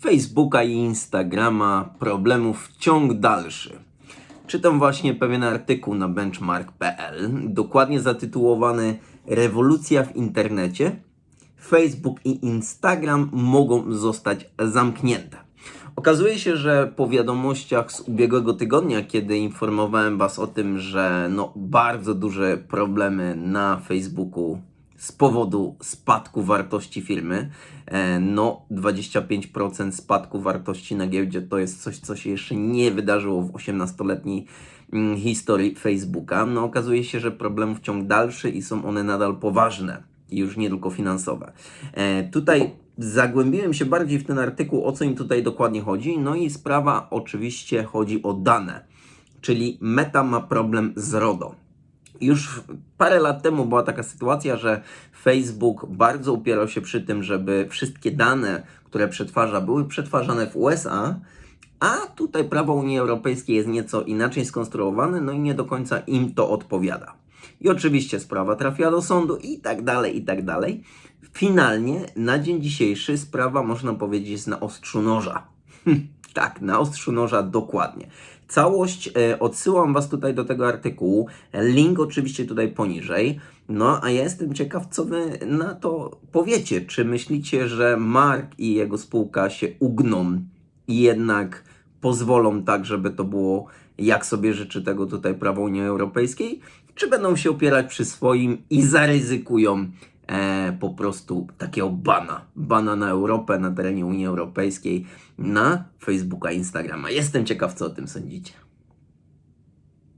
Facebooka i Instagrama, problemów ciąg dalszy. Czytam właśnie pewien artykuł na benchmark.pl, dokładnie zatytułowany Rewolucja w internecie. Facebook i Instagram mogą zostać zamknięte. Okazuje się, że po wiadomościach z ubiegłego tygodnia, kiedy informowałem Was o tym, że no, bardzo duże problemy na Facebooku z powodu spadku wartości firmy, e, no 25% spadku wartości na giełdzie to jest coś, co się jeszcze nie wydarzyło w 18-letniej mm, historii Facebooka. No okazuje się, że problemów ciąg dalszy i są one nadal poważne już nie tylko finansowe. E, tutaj zagłębiłem się bardziej w ten artykuł, o co im tutaj dokładnie chodzi. No i sprawa oczywiście chodzi o dane, czyli Meta ma problem z RODO. Już parę lat temu była taka sytuacja, że Facebook bardzo upierał się przy tym, żeby wszystkie dane, które przetwarza, były przetwarzane w USA, a tutaj prawo Unii Europejskiej jest nieco inaczej skonstruowane, no i nie do końca im to odpowiada. I oczywiście sprawa trafia do sądu i tak dalej, i tak dalej. Finalnie na dzień dzisiejszy sprawa, można powiedzieć, jest na ostrzu noża. tak, na ostrzu noża dokładnie. Całość e, odsyłam Was tutaj do tego artykułu. Link oczywiście tutaj poniżej. No, a ja jestem ciekaw, co Wy na to powiecie. Czy myślicie, że Mark i jego spółka się ugną i jednak pozwolą tak, żeby to było jak sobie życzy tego tutaj prawo Unii Europejskiej? Czy będą się opierać przy swoim i zaryzykują e, po prostu takiego bana, bana na Europę, na terenie Unii Europejskiej, na Facebooka Instagrama. Jestem ciekaw, co o tym sądzicie.